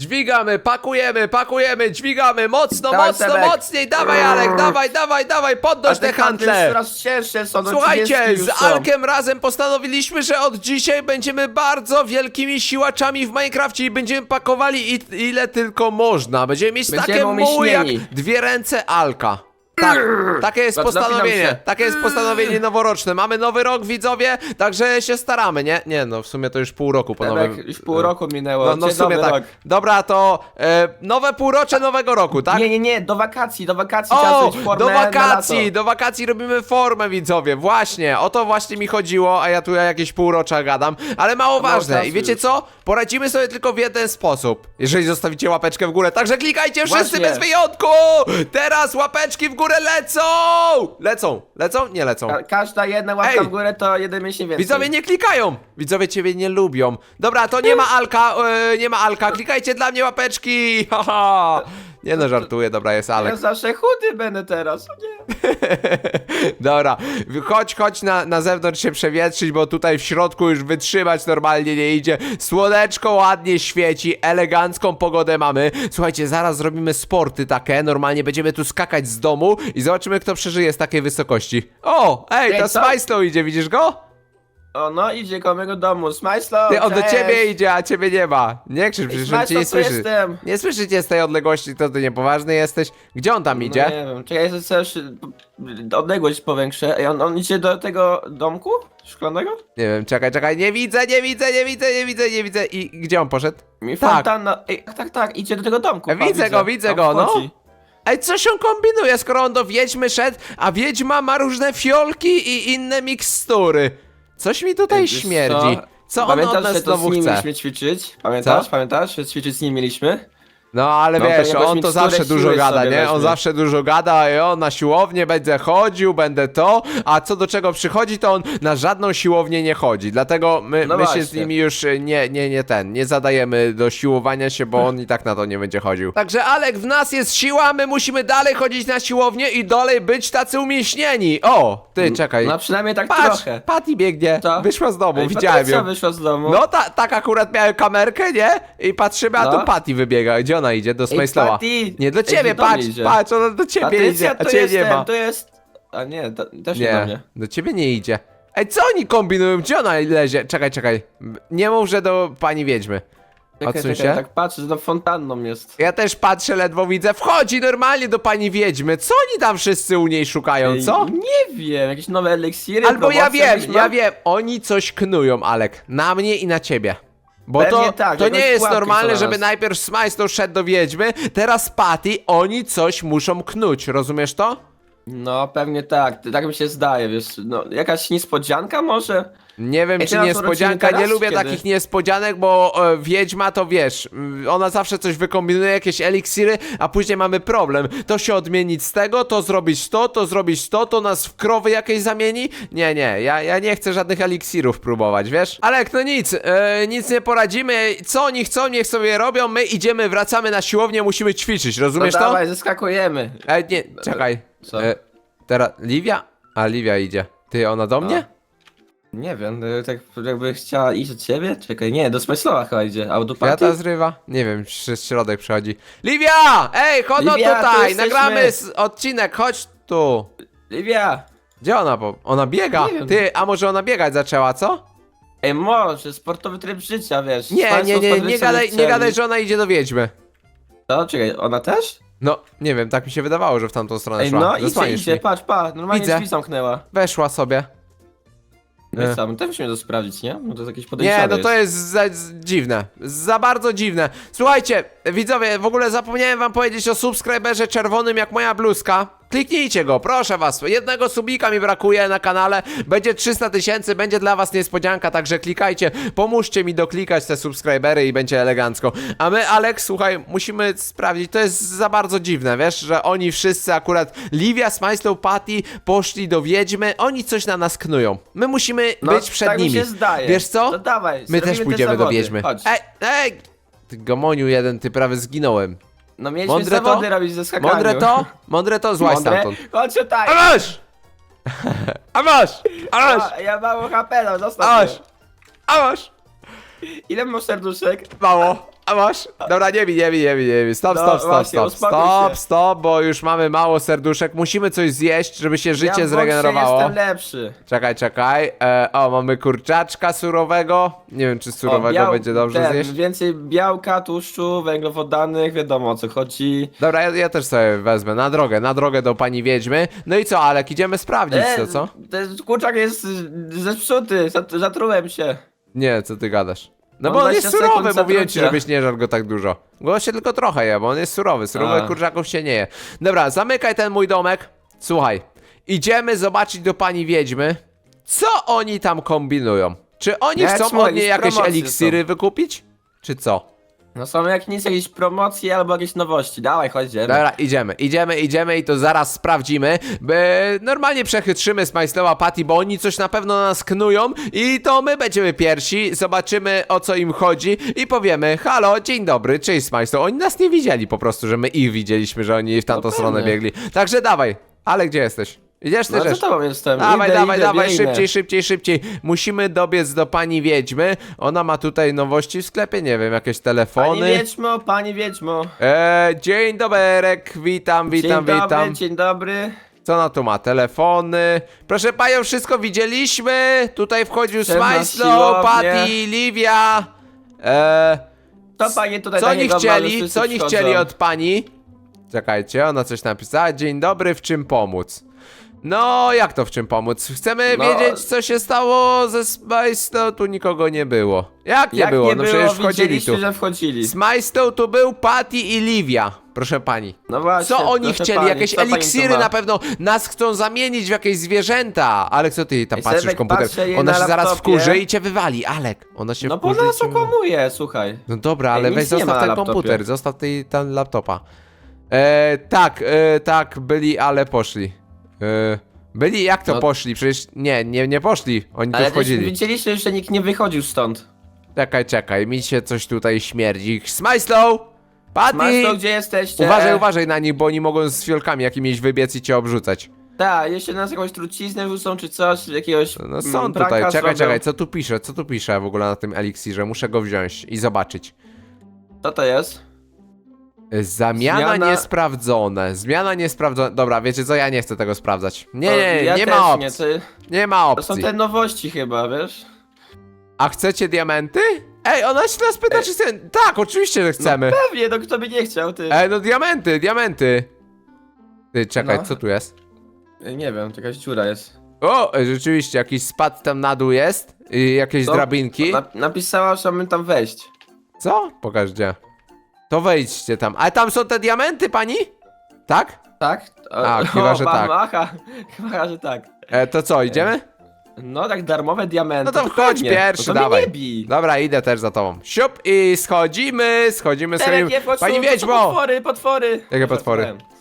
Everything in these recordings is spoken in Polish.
Dźwigamy, pakujemy, pakujemy, dźwigamy, mocno, Dawaj, mocno, Sebek. mocniej, dawaj Alek, dawaj, dawaj, dawaj, podnoś te handle. coraz cięższe są, no Słuchajcie, 30 z są. Alkiem razem postanowiliśmy, że od dzisiaj będziemy bardzo wielkimi siłaczami w Minecrafcie i będziemy pakowali i, ile tylko można. Będziemy mieć Będziemy takie muły jak umieśnieni. dwie ręce Alka. Tak, takie jest Bardzo napinam postanowienie, się. takie jest postanowienie noworoczne. Mamy nowy rok, widzowie, także się staramy, nie? Nie, no w sumie to już pół roku po nowym... już pół roku minęło, No, no w Dzień sumie dobry tak. rok. Dobra, to e, nowe półrocze nowego roku, tak? Nie, nie, nie, do wakacji, do wakacji trzeba O, zrobić formę do na wakacji, lato. do wakacji robimy formę, widzowie, właśnie, o to właśnie mi chodziło, a ja tu jakieś półrocza gadam, ale mało ważne. czasu I wiecie już. co? Poradzimy sobie tylko w jeden sposób, jeżeli zostawicie łapeczkę w górę, także klikajcie wszyscy Właśnie. bez wyjątku! Teraz łapeczki w górę lecą! Lecą, lecą? Nie lecą. Ka każda jedna łapka Ej. w górę to jeden miesiąc więcej. Widzowie nie klikają! Widzowie ciebie nie lubią. Dobra, to nie ma Alka, e, nie ma Alka, klikajcie dla mnie łapeczki! Haha! Nie no, żartuję, dobra, jest Alek. Ja zawsze chudy będę teraz, o nie. Dobra, chodź, chodź na, na zewnątrz się przewietrzyć, bo tutaj w środku już wytrzymać normalnie nie idzie. Słoneczko ładnie świeci, elegancką pogodę mamy. Słuchajcie, zaraz zrobimy sporty takie, normalnie będziemy tu skakać z domu i zobaczymy, kto przeżyje z takiej wysokości. O, ej, Ej, to co? Smajslow idzie, widzisz go? O no, idzie mego domu, Smajslow, Ty, on do ciebie idzie, a ciebie nie ma. Nie krzycz, przecież on cię nie słyszy. jestem. Nie słyszycie z tej odległości, to ty niepoważny jesteś. Gdzie on tam idzie? No nie wiem, czekaj, ja sobie też y, odległość powiększę. Ej, on, on idzie do tego domku szklanego? Nie wiem, czekaj, czekaj, nie widzę, nie widzę, nie widzę, nie widzę, nie widzę. I gdzie on poszedł? Mi Tak. fontanna, ej, tak, tak, tak, idzie do tego domku. Widzę go, widzę Tam go, no. wchodzi. Ej, coś on kombinuje, skoro on do wiedźmy szedł, a wiedźma ma różne fiolki i inne mikstury. Coś mi tutaj wiesz śmierdzi. Co on Pamiętasz, od nas że to znowu z nim chce? mieliśmy ćwiczyć? Pamiętasz? Co? Pamiętasz, że ćwiczyć z nim mieliśmy? No ale No, wiesz, on to miksturę zawsze siły dużo gada, sobie nie? On weźmie. zawsze dużo gada, i on na siłownię będzie chodził, będę to, a co do czego przychodzi, to on na żadną siłownię nie chodzi. Dlatego my, No my się z właśnie. nimi już e, nie, nie, nie ten, nie zadajemy do siłowania się, bo on i tak na to nie będzie chodził. Także Alek, w nas jest siła, my musimy dalej chodzić na siłownię i dalej być tacy umięśnieni. O, ty, czekaj. No przynajmniej tak Patrz, trochę. Patty biegnie, Co? wyszła z domu, Ej, widziałem Patrycja ją. wyszła z domu. No, ta, tak akurat miałem kamerkę, nie? I patrzymy, a No. tu Patty wybiega. Gdzie ona idzie? Do Smajslowa. Patty! Nie, do ciebie, do mnie patrz, idzie. patrz, ona do ciebie Patrycja, idzie, a to ciebie jestem, nie ma. to jest... A nie, też nie do Nie, mnie. do ciebie nie idzie. Ej, co oni kombinują? Gdzie ona lezie? Czekaj, czekaj. Nie mów, że do pani wiedźmy. Czekaj, Odsuń czekaj, się. tak patrzę, że to fontanną jest. Ja też patrzę, ledwo widzę. Wchodzi normalnie do pani wiedźmy. Co oni tam wszyscy u niej szukają, Ej, co? Nie wiem, jakieś nowe eliksiry, Albo ja promocja wiem, jakieś ja wiem. Oni coś knują, Alek. Na mnie i na ciebie. Bo Pewnie to, tak, to jakąś nie jest pułapkę normalne, żeby najpierw Smajslow szedł do wiedźmy, teraz Patty, oni coś muszą knuć, rozumiesz to? No, pewnie tak, tak mi się zdaje, wiesz, no, jakaś niespodzianka może? Nie wiem, Ej, czy niespodzianka, nie lubię kiedy? takich niespodzianek, bo e, wiedźma to wiesz, mm, ona zawsze coś wykombinuje, jakieś eliksiry, a później mamy problem. To się odmienić z tego, to zrobić to, to zrobić to, to nas w krowy jakieś zamieni? Nie, nie, ja, ja nie chcę żadnych eliksirów próbować, wiesz? Ale no nic, e, nic nie poradzimy, co oni chcą, niech sobie robią, my idziemy, wracamy na siłownię, musimy ćwiczyć, No rozumiesz to? dawaj, zeskakujemy. E, nie, czekaj. Co? E, teraz, Livia? A, Livia idzie. Ty, ona do mnie? Nie wiem, no, tak jakby chciała iść do ciebie? Czekaj, nie, do Smajslowa chyba idzie, a do zrywa? Nie wiem, przez środek przychodzi. Livia! Ej, chodź no Livia, tu tutaj! jesteśmy. Nagramy s- odcinek, chodź tu! Livia! Gdzie ona? Po... Ona biega? Nie wiem. Ty, a może ona biegać zaczęła, co? Ej, może, sportowy tryb życia, wiesz. Nie, nie, nie, nie gadaj, nie gadaj, że ona idzie do wiedźmy. Co, czekaj, ona też? No, nie wiem, tak mi się wydawało, że w tamtą stronę Ej, szła. no idzie, Zasłaniesz idzie, mi. patrz, patrz, normalnie Widzę. drzwi zamknęła. Weszła sobie. E. sam, też musimy to sprawdzić, nie? No to jest jakieś podejrzane Nie, no to jest za, z, dziwne. Za bardzo dziwne. Słuchajcie, widzowie, w ogóle zapomniałem wam powiedzieć o subskryberze czerwonym jak moja bluzka. Kliknijcie go, proszę was. Jednego subika mi brakuje na kanale. Będzie 300 tysięcy, będzie dla was niespodzianka, także klikajcie. Pomóżcie mi doklikać te subskrybery i będzie elegancko. A my, Alex, słuchaj, musimy sprawdzić. To jest za bardzo dziwne, wiesz, że oni wszyscy akurat Livia, Smajslow, Patty poszli do wiedźmy. Oni coś na nas knują. My musimy No, być przed tak mi nimi. się zdaje. Wiesz co? To dawaj, My zrobimy też te pójdziemy do zawody. wiedźmy. Chodź. Ej, ej! Ty gomoniu jeden, ty prawie zginąłem. No mieliśmy Mądre to? zawody robić ze. Mądre to? Mądre to? Złaź Mądre? stamtąd. Chodź tutaj! A masz! A masz! A ja mało HP, no A zostaw masz! mnie. A masz! Ile masz serduszek? Mało. A masz? Dobra, nie bij, nie bij, nie bij, nie bij. Stop, No, stop, stop, właśnie, stop, uspokój stop, się. stop, bo już mamy mało serduszek. Musimy coś zjeść, żeby się życie ja zregenerowało. jestem lepszy. Czekaj, czekaj. E, o, mamy kurczaczka surowego. Nie wiem, czy surowego O, biał- będzie dobrze ten, zjeść. Więcej białka, tłuszczu, węglowodanych, wiadomo o co chodzi. Dobra, ja, ja też sobie wezmę. Na drogę, na drogę do pani wiedźmy. No i co, Alek, idziemy sprawdzić to, co? Ten kurczak jest y, zepsuty, zat- zatrułem się. Nie, co ty gadasz? No bo on jest 20 sekund surowy, mówiłem ci, żebyś nie żarł go tak dużo. Go się tylko trochę je, bo on jest surowy. Surowych A. kurczaków się nie je. Dobra, zamykaj ten mój domek. Słuchaj, idziemy zobaczyć do pani wiedźmy, co oni tam kombinują. Czy oni Ja chcą słuchaj, od niej jakieś promocje eliksiry wykupić? Czy co? No są jak nic, jakieś promocje albo jakieś nowości. Dawaj, chodźcie. Dobra, idziemy, idziemy, idziemy i to zaraz sprawdzimy. By normalnie przechytrzymy Smajslowa Patty, bo oni coś na pewno nas knują i to my będziemy pierwsi, zobaczymy o co im chodzi i powiemy halo, dzień dobry, cześć Smajslow. Oni nas nie widzieli po prostu, że my ich widzieliśmy, że oni w tamtą No stronę biegli. Także dawaj, ale gdzie jesteś? Idziesz ty No rzecz? za tobą jestem. Dawaj, idę, dawaj, idę, dawaj, biegnę. szybciej, szybciej, szybciej. Musimy dobiec do pani Wiedźmy. Ona ma tutaj nowości w sklepie, nie wiem, jakieś Pani telefony. Wiedźmo, pani Wiedźmo. E, dzień doberek, witam, witam, dzień witam. dobry, dzień dobry. Co ona tu ma? Telefony. Proszę panią, wszystko widzieliśmy. Tutaj wchodził Smajslow, siłownie. Patty, Livia. E, To pani tutaj co niego chcieli? Co oni przychodzą. chcieli od pani? Czekajcie, ona coś napisała. Dzień dobry, w czym pomóc? No, jak to w czym pomóc? Chcemy No. wiedzieć, co się stało ze Smajslow. Tu nikogo nie było. Jak nie Jak było? nie no było, przecież wchodzili widzieliście, tu. że wchodzili. Smajslow tu był, Patty i Livia. Proszę pani. No właśnie, Co oni proszę chcieli? pani, jakieś co pani tu eliksiry ma? na pewno. Nas chcą zamienić w jakieś zwierzęta. Alek, co ty tam Ej, patrzysz w Sebek, komputer? patrzę jej Ona na się zaraz laptopie. wkurzy i cię wywali. Alek, ona się No bo wkurzy i nas cię wywali. okłamuje, słuchaj. No dobra, ale Ej, weź nic nie zostaw ten laptopie. komputer, zostaw ten laptopa. E, tak, e, tak, byli, ale poszli. E, byli, jak to No- poszli? Przecież nie, nie, nie poszli. Oni tu Ale też wchodzili. widzieliście, że nikt nie wychodził stąd. Czekaj, czekaj, mi się coś tutaj śmierdzi. Smajslow! Patty! Masto, gdzie jesteście? Uważaj, uważaj na nich, bo oni mogą z fiolkami jakimiś wybiec i cię obrzucać. Tak, jeszcze nas jakąś truciznę rzucą czy coś, jakiegoś No mm, są tutaj, czekaj, zrobią. czekaj, co tu pisze, co tu pisze w ogóle na tym eliksirze? Muszę go wziąć i zobaczyć. Co to jest? Zamiana, Zmiana- niesprawdzone, zmiana niesprawdzona. Dobra, wiecie co, ja nie chcę tego sprawdzać. Nie, To nie, ja nie też ma Nie, opcji, to, nie ma to są opcji. te nowości chyba, wiesz? A chcecie diamenty? Ej, ona się nas pyta, czy chcemy. Tak, oczywiście, że chcemy. Pewnie, no kto by nie chciał, ty. Ej, no diamenty, diamenty. Ty, czekaj, No. co tu jest? Nie wiem, to jakaś dziura jest. O, ej, rzeczywiście, jakiś spad tam na dół jest. I jakieś drabinki. Na, napisała, że mamy tam wejść. Co? Pokaż gdzie. To wejdźcie tam. Ale tam są te diamenty, pani? Tak? Tak? A, chyba, że tak. Macha, chyba, że tak. E, to co, idziemy? No tak, darmowe diamenty. No to wchodź pierwszy, no to dawaj. Mnie nie bij. Dobra, idę też za tobą. Siup i schodzimy, schodzimy, Terek, schodzimy. nie wchodź Pani tu, to są Wiedźmo! Potwory, potwory. Jakie potwory? Żartowałem.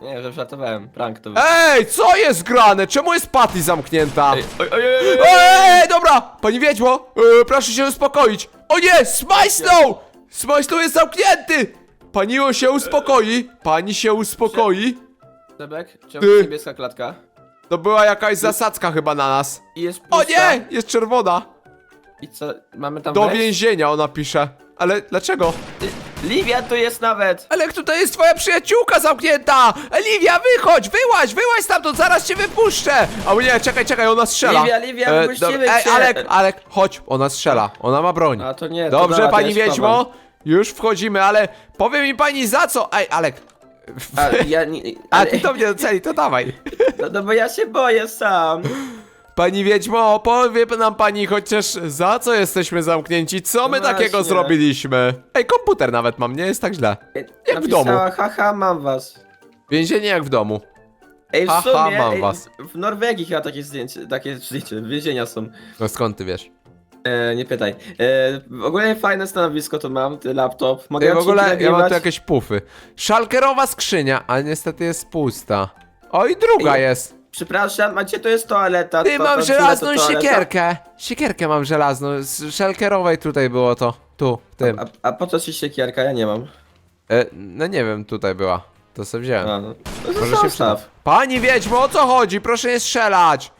Nie, że żartowałem, prank to był. Ej, co jest grane? Czemu jest Patty zamknięta? Ej, oj, oj. Ej, dobra! Pani Wiedźmo, e, proszę się uspokoić. O nie, Smajslow! Smajslow jest zamknięty! Pani o się uspokoi. Pani się uspokoi. Sebek, Ty. niebieska klatka? To była jakaś zasadzka chyba na nas. I jest O pusta. nie, jest czerwona. I co, mamy tam Do wejść? więzienia ona pisze. Ale dlaczego? Livia tu jest nawet! Ale tutaj jest twoja przyjaciółka zamknięta! Liwia, wychodź, wyłaź, wyłaź stamtąd, zaraz cię wypuszczę! O nie, czekaj, czekaj, ona strzela. Liwia, Liwia, E, wypuścimy dobra. Ej, cię. Alek, Alek, chodź, ona strzela, ona ma broń. A to nie, to Dobrze, dobra, to pani ja. Wiedźmo, już wchodzimy, ale powie mi pani za co? Ej, Alek. A, ja nie, A ale, ty to mnie doceni, to dawaj. no, no bo ja się boję sam. Pani Wiedźmo, powie nam pani chociaż za co jesteśmy zamknięci, co my No takiego właśnie. zrobiliśmy? Ej, komputer nawet mam, nie jest tak źle. Jak w domu. Napisała, haha, mam was. Więzienie jak w domu. Ej, w Haha, sumie, mam ej, was. w Norwegii chyba takie zdjęcie, takie zdjęcie, więzienia są. No skąd ty wiesz? E, nie pytaj. E, w ogóle fajne stanowisko to mam, ty laptop. Mogę Ja w odcinki ogóle, ja mam nagrywać? tu jakieś pufy. Szalkerowa skrzynia, ale niestety jest pusta. O i druga Ej, jest. Przepraszam, a gdzie to jest toaleta? Ty, to, mam to, żelazną to toaleta? siekierkę. Siekierkę mam żelazną. Z szalkerowej tutaj było to. Tu, w tym. A, a po co ci siekierka? Ja nie mam. E, no nie wiem, tutaj była. To sobie wziąłem. A, no. To Może się przyda. zostaw. Pani Wiedźmo, o co chodzi? Proszę nie strzelać.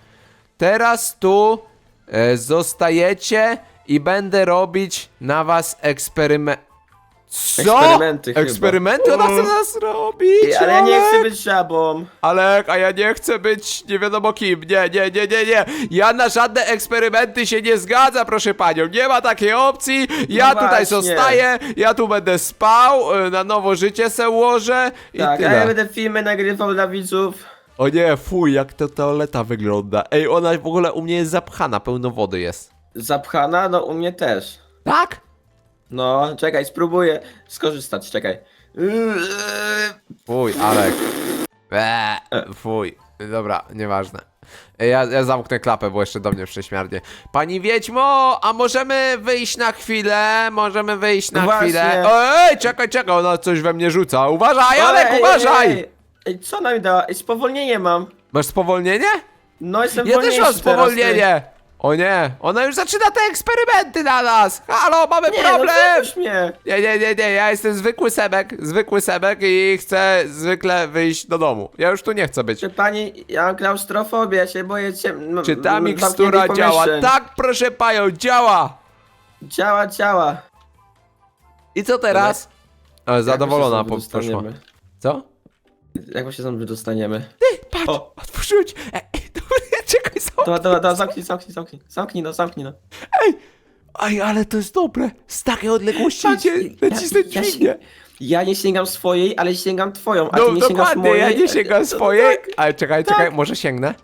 Teraz tu e, zostajecie i będę robić na was eksperyment. Co? Eksperymenty chyba. Eksperymenty ona chce nas robić, Ej, Ale ja nie chcę być żabą. Alek, a ja nie chcę być nie wiadomo kim. Nie, nie, nie, nie, nie. Ja na żadne eksperymenty się nie zgadzam, proszę panią. Nie ma takiej opcji. Ja No tutaj właśnie. zostaję, ja tu będę spał, y, na nowo życie se ułożę i Tak, a tyle. ja będę filmy nagrywał dla widzów. O nie, fuj, jak ta toaleta wygląda. Ej, ona w ogóle u mnie jest zapchana, pełno wody jest. Zapchana? No u mnie też. Tak? No, czekaj, spróbuję skorzystać, czekaj. Fuj, Alek. Eee, fuj. Dobra, nieważne. Ej, Ja, ja zamknę klapę, bo jeszcze do mnie prześmiarnie. Pani Wiedźmo, a możemy wyjść na chwilę? Możemy wyjść na Właśnie. chwilę. Ej, czekaj, czekaj, ona coś we mnie rzuca. Uważaj, Alek, Ej, ej, uważaj! Ej, ej, co nam? Ej, spowolnienie mam. Masz spowolnienie? No jestem Ja też wolniejszy mam teraz, spowolnienie. O nie, ona już zaczyna te eksperymenty na nas. Halo, mamy. Nie, problem. no mnie. Nie, nie, nie, nie, ja jestem zwykły sebek, zwykły sebek i chcę zwykle wyjść do domu. Ja już tu nie chcę być. Czy pani, ja mam klaustrofobię, ja się boję cię. m- Czy ta m- mikstura zamkniętych działa? pomieszczeń. Tak, proszę panią, działa! Działa, działa. I co teraz? O, zadowolona Jak po, my się stąd poszła. wydostaniemy? Co? Jak my się stąd wydostaniemy? Ty, patrz, O. otworzyłem ci. Ej, dobra. Dobra, dobra, zamknij, zamknij, zamknij. Zamknij no, zamknij no. Ej, ej, ale to jest dobre. Z takiej odległości idzie nacisnąć ja, ja, dźwignię. się- ja nie sięgam swojej, ale sięgam twoją, a No ty nie sięgasz dokładnie, mojej. ja nie sięgam No swojej. tak. Ale czekaj, tak. czekaj, może sięgnę?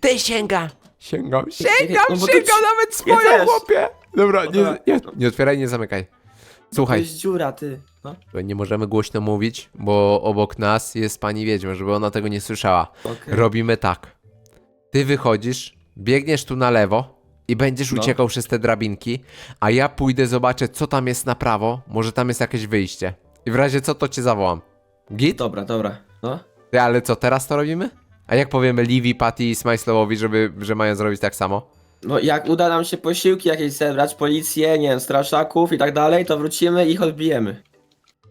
Ty sięga. Sięgam, sięgam, no bo sięgam nawet ja swoją, też. chłopie. Dobra, nie, dobra. nie, nie otwieraj, nie zamykaj. To Słuchaj, jest dziura, ty. No, nie możemy głośno mówić, bo obok nas jest pani wiedźma, żeby ona tego nie słyszała. okej. Robimy tak. Ty wychodzisz, biegniesz tu na lewo i będziesz No. uciekał przez te drabinki, a ja pójdę zobaczę, co tam jest na prawo. Może tam jest jakieś wyjście. I w razie co, to cię zawołam. Git? Dobra, dobra. No. Ty, ale co, teraz to robimy? A jak powiemy Livi, Patty i Smajslowowi, żeby, że mają zrobić tak samo? No jak uda nam się posiłki jakieś zebrać, policję, nie wiem, straszaków i tak dalej, to wrócimy i ich odbijemy.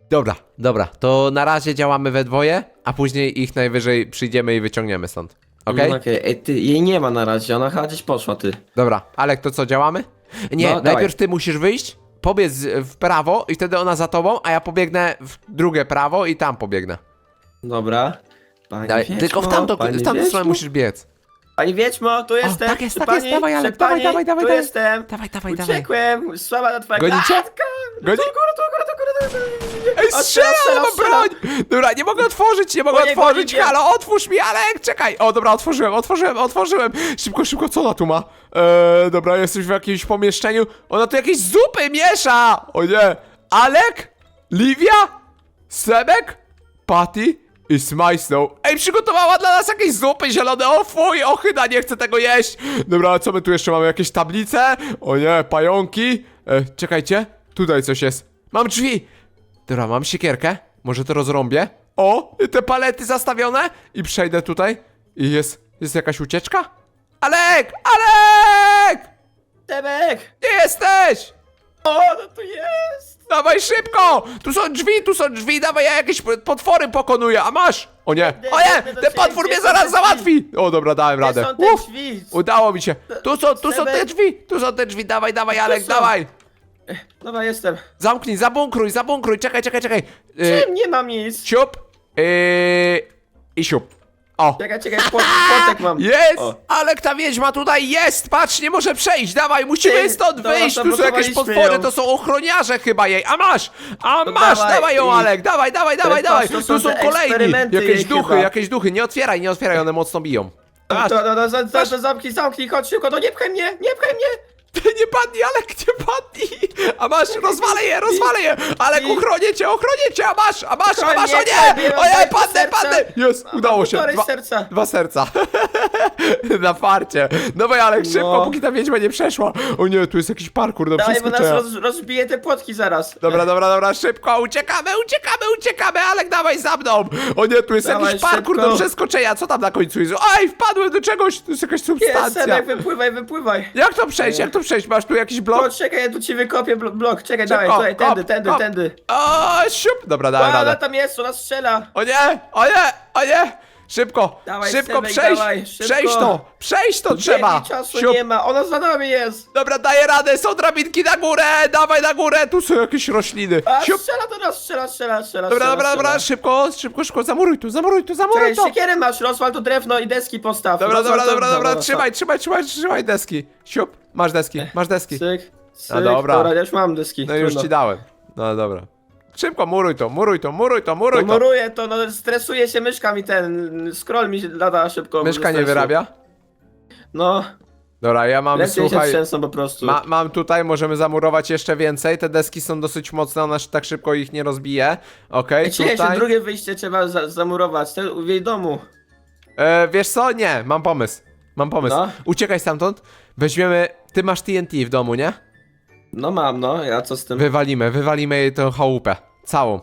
Dobra, dobra, to na razie działamy we dwoje, a później ich najwyżej przyjdziemy i wyciągniemy stąd. Okej? No, okej. Ej, ty, jej nie ma na razie, ona chyba gdzieś poszła, ty. Dobra, Alek, to co, działamy? Nie, No, dawaj. najpierw ty musisz wyjść, pobiec w prawo i wtedy ona za tobą, a ja pobiegnę w drugie prawo i tam pobiegnę. Dobra. Pani Daj, Wiedźmo, tylko w tamtą, pani w tamtą Wiedźmo? stronę musisz biec. Pani Wiedźmo, tu jestem, tak jest, przy tak pani, jest, dawaj, Alek, dawaj, pani, dawaj, dawaj, tu dawaj. jestem. Dawaj, dawaj, dawaj. Uciekłem, słaba ta twoja Gonicie? klatka. Goni- Tu góra, tu Ej, strzela, strzela, broń! Dobra, nie mogę otworzyć, nie mogę O nie, otworzyć, goni mnie. halo, otwórz mi, Alek, czekaj! O, dobra, otworzyłem, otworzyłem, otworzyłem! Szybko, szybko, co ona tu ma? Eee, dobra, jesteś w jakimś pomieszczeniu, ona tu jakieś zupy miesza! O nie! Alek? Livia? Sebek? Patty? I Smajsnow. Ej, przygotowała dla nas jakieś zupy zielone. O fuj, ochyda, nie chcę tego jeść. Dobra, co my tu jeszcze mamy? Jakieś tablice? O nie, pająki. E, czekajcie, tutaj coś jest. Mam drzwi. Dobra, mam siekierkę. Może to rozrąbię. O, te palety zastawione. I przejdę tutaj. I jest, jest jakaś ucieczka? Alek! Alek! Tebek! Gdzie jesteś? O, no tu jest! Dawaj szybko! Tu są drzwi, tu są drzwi, dawaj, ja jakieś potwory pokonuję, a masz! O nie, o nie, ten potwór mnie zaraz załatwi! O dobra, dałem radę. Uff, udało mi się. Tu są, tu są te drzwi, tu są te drzwi, dawaj, dawaj, Alek, dawaj! Dobra, jestem. Zamknij, zabunkruj, zabunkruj, czekaj, czekaj, czekaj. Yy, Czym nie mam nic? siup, yy, i siup. O, Czekaj, czekaj, płot, płotek mam. jest! O. Alek, ta wiedźma tutaj jest! Patrz, nie może przejść, dawaj, musimy Ty, stąd dobra, wyjść, tu są jakieś zablokowaliśmy potwory, ją. to są ochroniarze chyba jej, a masz! A To masz, dawaj, dawaj ją i- Alek, dawaj, dawaj, dawaj, patrz, dawaj! to Tu są są te kolejni! eksperymenty Jakieś jej duchy, chyba. jakieś duchy, nie otwieraj, nie otwieraj, one mocno biją. Masz, To, to, to, to, to, to zamknij, zamknij, chodź szybko, no nie pchaj mnie, nie pchaj mnie! Nie padnij, Alek, nie padnij! A masz, rozwalę je, rozwalę je! Alek, ochronię cię, ochronię cię, a masz, a masz, a masz, o nie! O nie, padnę, padnę! Jest, udało się. Dwa, serca. dwa serca. Na farcie. Dawaj, Alek, szybko, No. póki ta wiedźma nie przeszła. O nie, tu jest jakiś parkour do Dawaj, bo nas przeskoczenia. roz, rozbije te płotki zaraz. Dobra, dobra, dobra, szybko, uciekamy, uciekamy, uciekamy, Alek, dawaj za mną! O nie, tu jest Dawaj, jakiś parkour szybko. do przeskoczenia, co tam na końcu jest? Ej, wpadłem do czegoś, to jest jakaś Nie, substancja. Sebek, wypływaj, wypływaj. Jak to przejść, jak to przejść? Masz tu jakiś blok? O, czekaj, ja tu ci wykopię blo blok, czekaj, dawaj, tutaj, tędy, tędy, tędy. O, siup! Dobra, dałem A, ona radę. tam jest, ona strzela. O nie, o nie, o nie! Szybko, Dawaj, szybko Sebek, przejść, dawaj, szybko. przejść to, przejść to trzeba. Nie, czasu Siup. nie ma, ona za nami jest! Dobra, daję radę, są drabinki na górę, dawaj na górę, tu są jakieś rośliny. A, Siup. strzela do nas, strzela, strzela, strzela, Dobra, strzela, dobra, dobra, strzela. szybko, szybko, szybko, zamuruj tu, zamuruj tu, zamuruj Czekaj, to. siekierę masz, rozwal to drewno i deski postaw. Dobra, rozwal dobra, to- dobra, dobra, dobra, trzymaj, trzymaj, trzymaj, trzymaj deski. Siup, masz deski, masz deski. Cyk, cyk, A, dobra. dobra, ja już mam deski. No już trudno. ci dałem. No dobra. Szybko, muruj to, muruj to, muruj to, muruj to. Muruję to, no stresuje się myszka mi ten, scroll mi lada szybko. Myszka nie stresu. wyrabia? No, Dobra, ja mam, się słuchaj, trzęsą po prostu. ma, mam tutaj, możemy zamurować jeszcze więcej. Te deski są dosyć mocne, ona tak szybko ich nie rozbije. Okej, jeszcze tutaj. drugie wyjście trzeba za zamurować, ten w jej domu. E, wiesz co? Nie, mam pomysł. Mam pomysł. No. Uciekaj stamtąd. Weźmiemy. Ty masz TNT w domu, nie? No mam, no, ja co z tym? Wywalimy, wywalimy jej tą chałupę. Całą.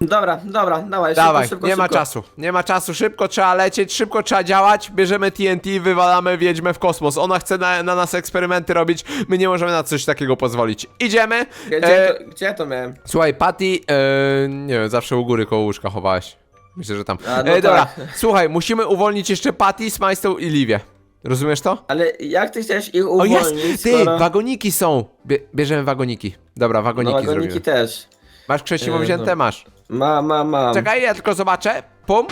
Dobra, dobra, dawaj, Dawaj, szybko, szybko, nie ma szybko. czasu. Nie ma czasu, szybko trzeba lecieć, szybko trzeba działać. Bierzemy TNT, wywalamy wiedźmę w kosmos. Ona chce na, na nas eksperymenty robić. My nie możemy na coś takiego pozwolić. Idziemy. Gdzie, E, to, gdzie to miałem? Słuchaj, Patty, e, nie wiem, zawsze u góry koło łóżka chowałeś. Myślę, że tam. A, no e, dobra, tak. słuchaj, musimy uwolnić jeszcze Patty, Smajstą i Livię. Rozumiesz to? Ale jak ty chcesz ich O uwolnić, jest! Ty, skoro... wagoniki są! Bie bierzemy wagoniki. Dobra, No wagoniki, wagoniki zrobimy. też. Masz krzesiwo E, wzięte? no. Masz. Ma, ma, mam. Czekaj, ja tylko zobaczę. Pum!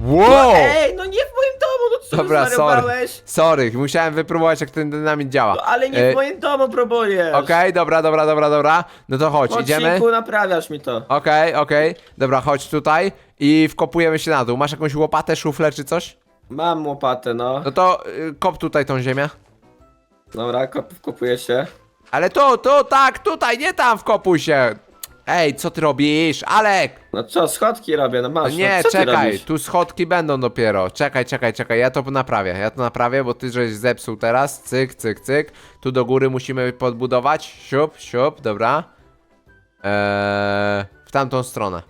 No, Wow! ej, no nie w moim domu, no co Dobra, ty sorry. Sorry, musiałem wypróbować jak ten dynamit działa. No, ale nie E, w moim domu próbujesz. Okej, dobra, dobra, dobra, dobra. No to chodź, W idziemy. odcinku naprawiasz mi to. Okej, okej. Dobra, chodź tutaj i wkopujemy się na dół. Masz jakąś łopatę, szuflę czy coś? Mam łopatę, no. No to y, kop tutaj tą ziemię. Dobra, kop, kupuję się. Ale tu, tu, tak, tutaj, nie tam wkopuj się. Ej, co ty robisz? Alek! No co, schodki robię, no masz. Nie, no, co ty czekaj, robisz? tu schodki będą dopiero. Czekaj, czekaj, czekaj, ja to naprawię. Ja to naprawię, bo ty żeś zepsuł teraz. Cyk, cyk, cyk. Tu do góry musimy podbudować. Siup, siup, dobra. Eee, w tamtą stronę.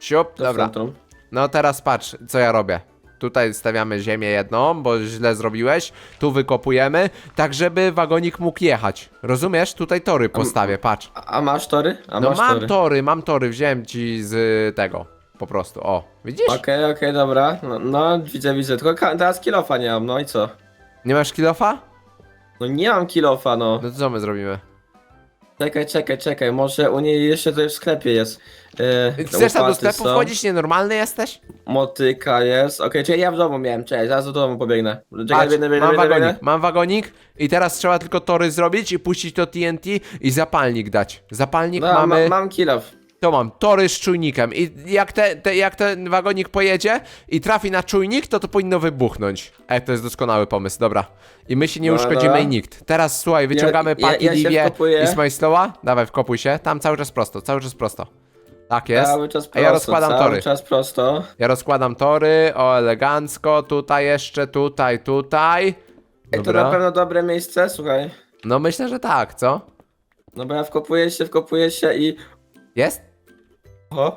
Siup, To dobra. centrum. No teraz patrz, co ja robię. Tutaj stawiamy ziemię jedną, bo źle zrobiłeś. Tu wykopujemy, tak żeby wagonik mógł jechać. Rozumiesz? Tutaj tory postawię, patrz. A, masz tory? A No masz mam tory. tory, mam tory, wziąłem ci z tego. Po prostu, o. Widzisz? Okej, okej, dobra. No, no, widzę, widzę. Tylko ka- teraz kilofa nie mam, no i co? Nie masz kilofa? No nie mam kilofa, no. No to co my zrobimy? Czekaj, czekaj, czekaj. Może u niej jeszcze to w sklepie jest. Yy, Chcesz tam do łopaty sklepu są, wchodzić? Nienormalny jesteś? Motyka jest. Okej, czyli ja w domu miałem. Czekaj, zaraz do domu pobiegnę. Czekaj, Patrz, biegnę, biegnę, mam biegnę, wagonik, biegnę. mam wagonik i teraz trzeba tylko tory zrobić i puścić to TNT i zapalnik dać. Zapalnik No, mamy... ma, mam kilof. To mam, tory z czujnikiem i jak, te, te, jak ten wagonik pojedzie i trafi na czujnik, to to powinno wybuchnąć. Ej, to jest doskonały pomysł, dobra. I my się nie No, uszkodzimy dobra. i nikt. Teraz słuchaj, wyciągamy ja- Patty, ja się wkopuję. i Smajslowa. Dawaj, wkopuj się. Tam cały czas prosto, cały czas prosto. Tak jest. Cały czas A prosto, ja rozkładam cały tory. czas prosto. Ja rozkładam tory, o elegancko, tutaj jeszcze, tutaj, tutaj. Ej, to na pewno dobre miejsce, słuchaj. No myślę, że tak, co? No bo ja wkopuję się, wkopuję się i... Jest? O,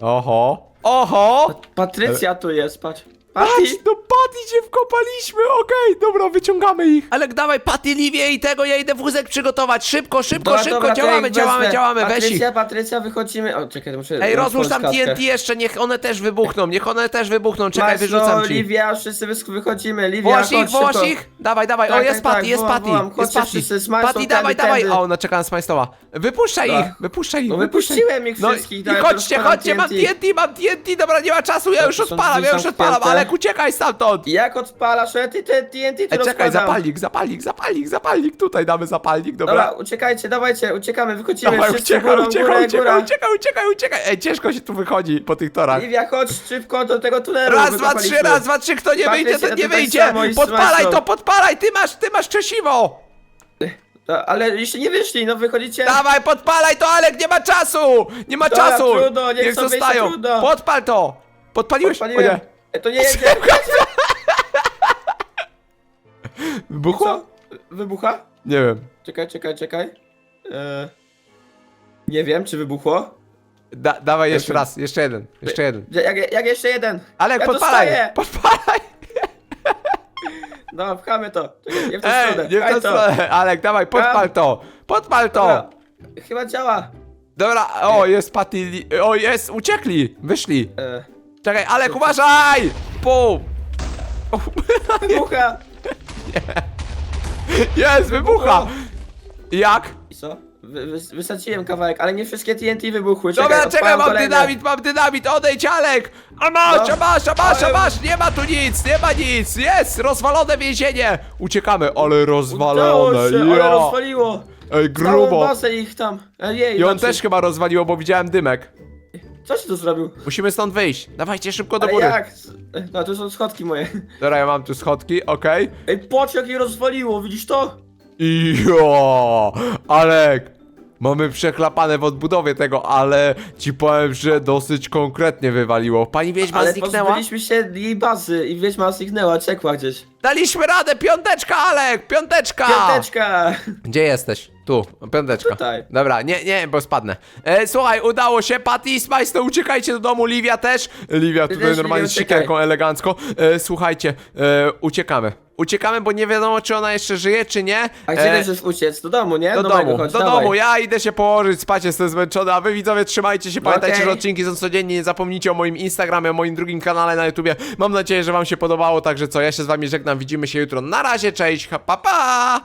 Oho. Oho! Patrycja tu jest, patrz. Patrz, Patty! do Patty cię wkopaliśmy, okej, dobra, wyciągamy ich. Ale dawaj Patty, Liwie i tego, ja idę wózek przygotować, szybko, szybko, Dobra, szybko, dobra, to działamy, ich działamy, wezmę. działamy, weź ich. Patrycja, Patrycja, wychodzimy. O, czekaj, muszę... Ej, rozłóż tam. TNT jeszcze, niech one też wybuchną, niech one też wybuchną, czekaj, Masz, wyrzucam no, ci. Livia, wszyscy wys- wychodzimy, Livia, Wołasz chodź ich, wołasz szybko. ich? Dawaj, dawaj, o Tak, jest tak, Patty, tak, jest wołam, Patty, wołam. jest Chodźcie Patty. wszyscy, Patty, dawaj, tędy, dawaj, tędy. o, ona czeka na Smajstowa. Wypuszczaj Tak. ich, wypuszczaj ich, No wypuszczaj. wypuściłem ich No wszystkich, i dawaj, chodźcie, rozpalam chodźcie, mam TNT, mam TNT, dobra, nie ma czasu, ja To już są odpalam, ja drzwi już odpalam, zamknięte. ale uciekaj stamtąd. Jak odpalasz, ale ty te TNT tu Ej, czekaj, rozkładam. zapalnik, zapalnik, zapalnik, zapalnik, tutaj damy zapalnik, Dobra, dobra. uciekajcie, dawajcie, uciekamy, wychodzimy, Dawaj, wszyscy uciekaj, górą, uciekaj, górę, uciekaj, góra. uciekaj, uciekaj, uciekaj. Ej, ciężko się tu wychodzi po tych torach. Livia, chodź szybko do tego tunelu. Raz, dwa, wykopaliśmy. trzy, raz, dwa, trzy, kto nie wyjdzie, ten nie tak wyjdzie. samo i z Podpalaj to, podpalaj, ty masz, ty masz krzesiwo. To, ale jeszcze nie wyszli, no wychodzicie. Dawaj, podpalaj to, Alek, nie ma czasu! Nie ma Dobra, czasu! trudno, niech Niech sobie zostają! się trudno. Podpal to! Podpaliłeś? O nie. Ej, to nie jedzie. Wybuchło? Co? Wybucha? Nie wiem. Czekaj, czekaj, czekaj. Eee, nie wiem, czy wybuchło. Da, dawaj jeszcze Jeszcze- raz, jeszcze jeden, jeszcze jeden. Jak, jak jeszcze jeden. Alek, ja podpalaj! dostaję. Podpalaj! No, pchamy to. Czekaj, nie w Ej, stronę. nie w Pchaj tę to. stronę. Alek, dawaj, podpal to! Podpal to! Dobra. Chyba działa. Dobra, o, jest Patty, o, jest, uciekli, wyszli. Eee, Czekaj, Alek, uważaj! Bum! Wybucha! Jest, wybucha! Jak? Wy, wy, wysadziłem kawałek, ale nie wszystkie TNT wybuchły. Czekaj, Dobra, czekaj, odpalam mam kolejne. dynamit, mam dynamit, odejdź Alek! A masz, No. a masz, a masz, a Ale- masz, nie ma tu nic, nie ma nic, jest, rozwalone więzienie! Uciekamy, ale Udało rozwalone, się, ale rozwaliło! Ej, Całą grubo! bazę ich tam. Ej, I on znaczy, też chyba rozwaliło, bo widziałem dymek. Co się tu zrobił? Musimy stąd wyjść, dawajcie szybko do Ale góry. jak? No, tu są schodki moje. Dobra, ja mam tu schodki, okej. Ej, patrz jak je rozwaliło, widzisz to? Jo, Alek, mamy przechlapane w odbudowie tego, ale ci powiem, że dosyć konkretnie wywaliło. Pani Wiedźma Ale zniknęła? pozbyliśmy się jej bazy i wiedźma zniknęła, czekła gdzieś. Daliśmy radę, piąteczka Alek, piąteczka! Piąteczka! Gdzie jesteś? Tu, piąteczka. Tutaj. Dobra, nie, nie, bo spadnę. E, słuchaj, udało się, Patty i Spice, to uciekajcie do domu, Livia też. Livia tutaj też, normalnie Livia, z sikierką elegancko. E, słuchajcie, e, uciekamy. Uciekamy, bo nie wiadomo, czy ona jeszcze żyje, czy nie. A gdzie E, chcesz uciec? Do domu, nie? do domu, chodź, do dawaj. domu, ja idę się położyć, spać, jestem zmęczony, a wy widzowie trzymajcie się, pamiętajcie, Okej. że odcinki są codziennie, nie zapomnijcie o moim Instagramie, o moim drugim kanale na YouTubie, mam nadzieję, że wam się podobało, także co, ja się z wami żegnam, widzimy się jutro, na razie, cześć, pa pa!